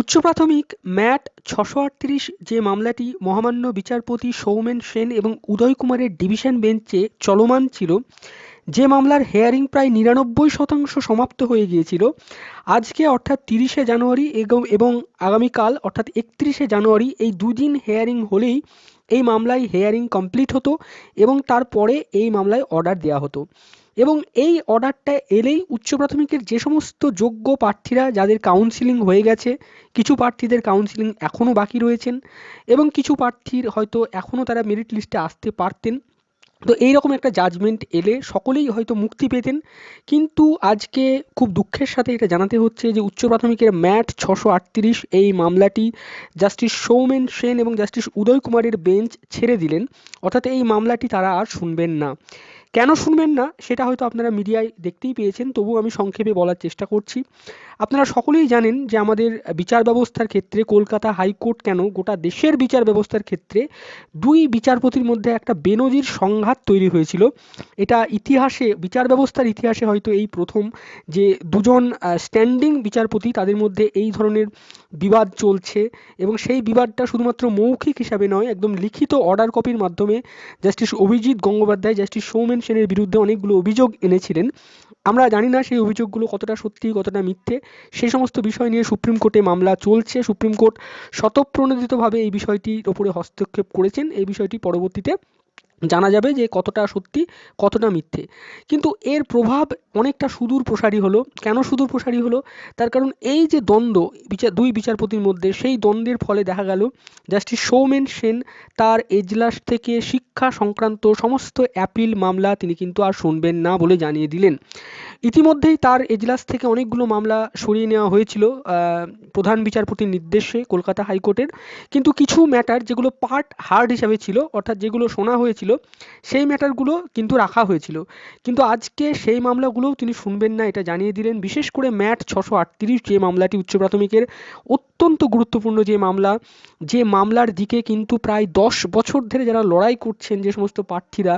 উচ্চ প্রাথমিক ম্যাট ছশো আটত্রিশ যে মামলাটি মহামান্য বিচারপতি সৌমেন সেন এবং উদয় কুমারের ডিভিশন বেঞ্চে চলমান ছিল, যে মামলার হেয়ারিং প্রায় নিরানব্বই শতাংশ সমাপ্ত হয়ে গিয়েছিল, আজকে অর্থাৎ তিরিশে জানুয়ারি এবং আগামীকাল অর্থাৎ একত্রিশে জানুয়ারি এই দুদিন হেয়ারিং হলেই এই মামলায় হেয়ারিং কমপ্লিট হতো এবং তারপরে এই মামলায় অর্ডার দেওয়া হতো। এবং এই অর্ডারটা এলেই উচ্চ প্রাথমিকের যে সমস্ত যোগ্য প্রার্থীরা যাদের কাউন্সিলিং হয়ে গেছে, কিছু প্রার্থীদের কাউন্সিলিং এখনও বাকি রয়েছেন এবং কিছু প্রার্থীর হয়তো এখনও তারা মেরিট লিস্টে আসতে পারতেন। তো এইরকম একটা জাজমেন্ট এলে সকলেই হয়তো মুক্তি পেতেন। কিন্তু আজকে খুব দুঃখের সাথে এটা জানাতে হচ্ছে যে উচ্চ প্রাথমিকের ম্যাট ছশো এই মামলাটি জাস্টিস সৌমেন সেন এবং জাস্টিস উদয় কুমারের বেঞ্চ ছেড়ে দিলেন। অর্থাৎ এই মামলাটি তারা আর শুনবেন না। কেন শুনবেন না? সেটা হয়তো আপনারা মিডিয়ায় দেখতেই পেয়েছেন তবু আমি সংক্ষেপে বলার চেষ্টা করছি। আপনারা সকলেই জানেন যে আমাদের বিচার ব্যবস্থার ক্ষেত্রে কলকাতা হাইকোর্ট কেন গোটা দেশের বিচার ব্যবস্থার ক্ষেত্রে দুই বিচারপতির মধ্যে একটা বেনজির সংঘাত তৈরি হয়েছিল। এটা ইতিহাসে, বিচার ব্যবস্থার ইতিহাসে হয়তো এই প্রথম যে দুজন স্ট্যান্ডিং বিচারপতি তাদের মধ্যে এই ধরনের বিবাদ চলছে এবং সেই বিবাদটা শুধুমাত্র মৌখিক হিসাবে নয়, একদম লিখিত অর্ডার কপির মাধ্যমে জাস্টিস অভিজিৎ গঙ্গোপাধ্যায় জাস্টিস সৌমেন সেনের বিরুদ্ধে অনেকগুলো অভিযোগ এনেছিলেন। আমরা জানি না সেই অভিযোগগুলো কতটা সত্যি, কতটা মিথ্যে। সেই সমস্ত বিষয় নিয়ে সুপ্রিম কোর্টে মামলা চলছে। সুপ্রিম কোর্ট স্বতঃপ্রণোদিতভাবে এই বিষয়টির ওপরে হস্তক্ষেপ করেছেন। এই বিষয়টি পরবর্তীতে জানা যাবে যে কতটা সত্যি, কতটা মিথ্যে। কিন্তু এর প্রভাব অনেকটা সুদূর প্রসারী হলো। কেন সুদূর প্রসারী হলো? তার কারণ এই যে দ্বন্দ্ব বিচার দুই বিচারপতির মধ্যে, সেই দ্বন্দ্বের ফলে দেখা গেল জাস্টিস সৌমেন সেন তার এজলাস থেকে শিক্ষা সংক্রান্ত সমস্ত অ্যাপিল মামলা তিনি কিন্তু আর শুনবেন না বলে জানিয়ে দিলেন। ইতিমধ্যেই তার এজলাস থেকে অনেকগুলো মামলা সরিয়ে নেওয়া হয়েছিল প্রধান বিচারপতির নির্দেশে কলকাতা হাইকোর্টের। কিন্তু কিছু ম্যাটার যেগুলো পার্ট হার্ড হিসাবে ছিল, অর্থাৎ যেগুলো শোনা হয়েছিল, সেই ম্যাটারগুলো কিন্তু রাখা হয়েছিল। কিন্তু আজকে সেই মামলাগুলোও তিনি শুনবেন না, এটা জানিয়ে দিলেন। বিশেষ করে ম্যাট ছশো আটত্রিশ যে মামলাটি উচ্চ প্রাথমিকের অত্যন্ত গুরুত্বপূর্ণ যে মামলা, যে মামলার দিকে কিন্তু প্রায় দশ বছর ধরে যারা লড়াই করছেন যে সমস্ত প্রার্থীরা,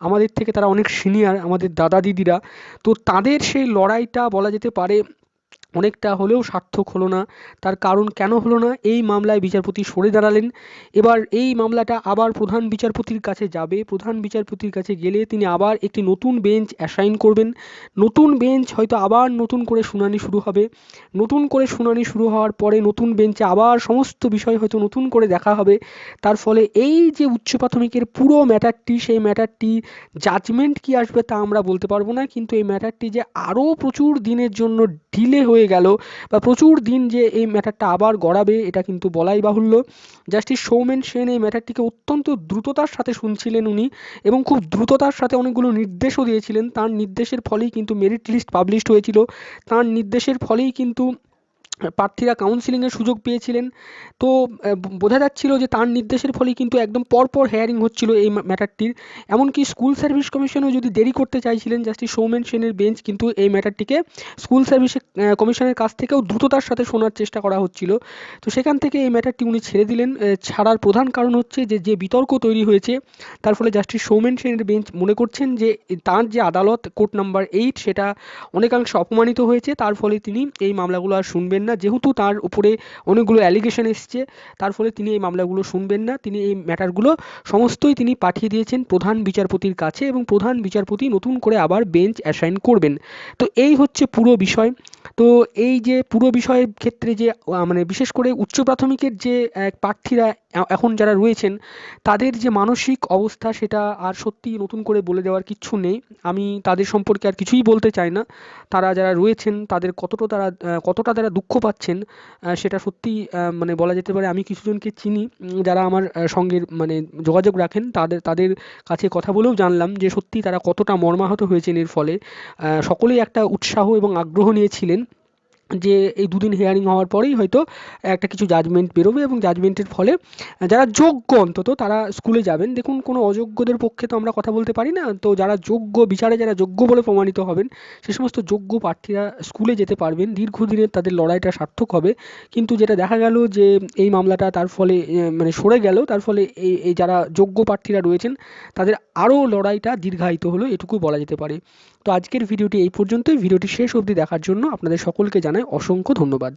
আমাদের থেকে তারা অনেক সিনিয়র আমাদের দাদা দিদিরা তো তাদের সেই লড়াইটা বলা যেতে পারে অনেকটা হলেও সার্থক হলো না। তার কারণ কেন হলো না? এই মামলায় বিচারপতি সরে দাঁড়ালেন। এবার এই মামলাটা আবার প্রধান বিচারপতির কাছে যাবে। প্রধান বিচারপতির কাছে গেলে তিনি আবার একটি নতুন বেঞ্চ অ্যাসাইন করবেন। নতুন বেঞ্চ হয়তো আবার নতুন করে শুনানি শুরু হবে। নতুন করে শুনানি শুরু হওয়ার পরে নতুন বেঞ্চে আবার সমস্ত বিষয় হয়তো নতুন করে দেখা হবে। তার ফলে এই যে উচ্চ প্রাথমিকের পুরো ম্যাটারটি, সেই ম্যাটারটি জাজমেন্ট কি আসবে তা আমরা বলতে পারব না। কিন্তু এই ম্যাটারটি যে আরও প্রচুর দিনের জন্য ডিলে হয়ে গেল বা প্রচুর দিন যে এই ম্যাটারটা আবার গড়াবে, এটা কিন্তু বলাই বাহুল্য। জাস্টিস সৌমেন সেন এই ম্যাটারটিকে অত্যন্ত দ্রুততার সাথে শুনছিলেন উনি এবং খুব দ্রুততার সাথে অনেকগুলো নির্দেশও দিয়েছিলেন। তার নির্দেশের ফলেই কিন্তু মেরিট লিস্ট পাবলিশড হয়েছিল। তার নির্দেশের ফলেই কিন্তু প্রার্থীরা কাউন্সিলিংয়ের সুযোগ পেয়েছিলেন। তো বোঝা যাচ্ছিল যে তার নির্দেশের ফলে কিন্তু একদম পরপর হেয়ারিং হচ্ছিল এই ম্যাটারটির। এমনকি স্কুল সার্ভিস কমিশনও যদি দেরি করতে চাইছিলেন জাস্টিস সৌমেন সেনের বেঞ্চ কিন্তু এই ম্যাটারটিকে স্কুল সার্ভিস কমিশনের কাছ থেকেও দ্রুততার সাথে শোনার চেষ্টা করা হচ্ছিল। তো সেখান থেকে এই ম্যাটারটি উনি ছেড়ে দিলেন। ছাড়ার প্রধান কারণ হচ্ছে যে যে বিতর্ক তৈরি হয়েছে, তার ফলে জাস্টিস সৌমেন সেনের বেঞ্চ মনে করছেন যে, তার যে আদালত কোর্ট নাম্বার এইট সেটা অনেকাংশে অপমানিত হয়েছে। তার ফলে তিনি এই মামলাগুলো আর শুনবেন না, যেহেতু তার উপরে অনেকগুলো অ্যালিগেশন এসছে, তার ফলে তিনি এই মামলাগুলো শুনবেন না। তিনি এই ম্যাটারগুলো সমস্তই তিনি পাঠিয়ে দিয়েছেন প্রধান বিচারপতির কাছে এবং প্রধান বিচারপতি নতুন করে আবার বেঞ্চ অ্যাসাইন করবেন। তো এই হচ্ছে পুরো বিষয়। তো এই যে পুরো বিষয়ের ক্ষেত্রে যে মানে বিশেষ করে উচ্চ প্রাথমিকের যে প্রার্থীরা এখন যারা রয়েছেন, তাদের যে মানসিক অবস্থা সেটা আর সত্যি নতুন করে বলে দেওয়ার কিচ্ছু নেই। আমি তাদের সম্পর্কে আর কিছুই বলতে চাই না। তারা যারা রয়েছেন, তাদের কতটা তারা কতটা তারা দুঃখ পাচ্ছেন সেটা সত্যি মানে বলা যেতে পারে আমি কিছুজনকে চিনি, যারা আমার সঙ্গে মানে যোগাযোগ রাখেন, তাদের তাদের কাছে কথা বলেও জানলাম যে সত্যি তারা কতটা মর্মাহত হয়েছেন এর ফলে। সকলেই একটা উৎসাহ এবং আগ্রহ নিয়েছিলেন। যে এই দুদিন হিয়ারিং হওয়ার পরেই হয়তো একটা কিছু জাজমেন্ট বেরোবে এবং জাজমেন্টের ফলে যারা যোগ্য অন্তত তারা স্কুলে যাবেন। দেখুন, কোনো অযোগ্যদের পক্ষে তো আমরা কথা বলতে পারি না। তো যারা যোগ্য, বিচারে যারা যোগ্য বলে প্রমাণিত হবেন, সে সমস্ত যোগ্য প্রার্থীরা স্কুলে যেতে পারবেন। দীর্ঘদিনের তাদের লড়াইটা সার্থক হবে। কিন্তু যেটা দেখা গেল যে এই মামলাটা তার ফলে মানে সরে গেল, তার ফলে এই এই যারা যোগ্য প্রার্থীরা রয়েছেন, তাদের আরও লড়াইটা দীর্ঘায়িত হলো, এটুকু বলা যেতে পারে। তো আজকের ভিডিওটি এই পর্যন্তই। ভিডিওটি শেষ অবধি দেখার জন্য আপনাদের সকলকে জানাই অসংখ্য ধন্যবাদ।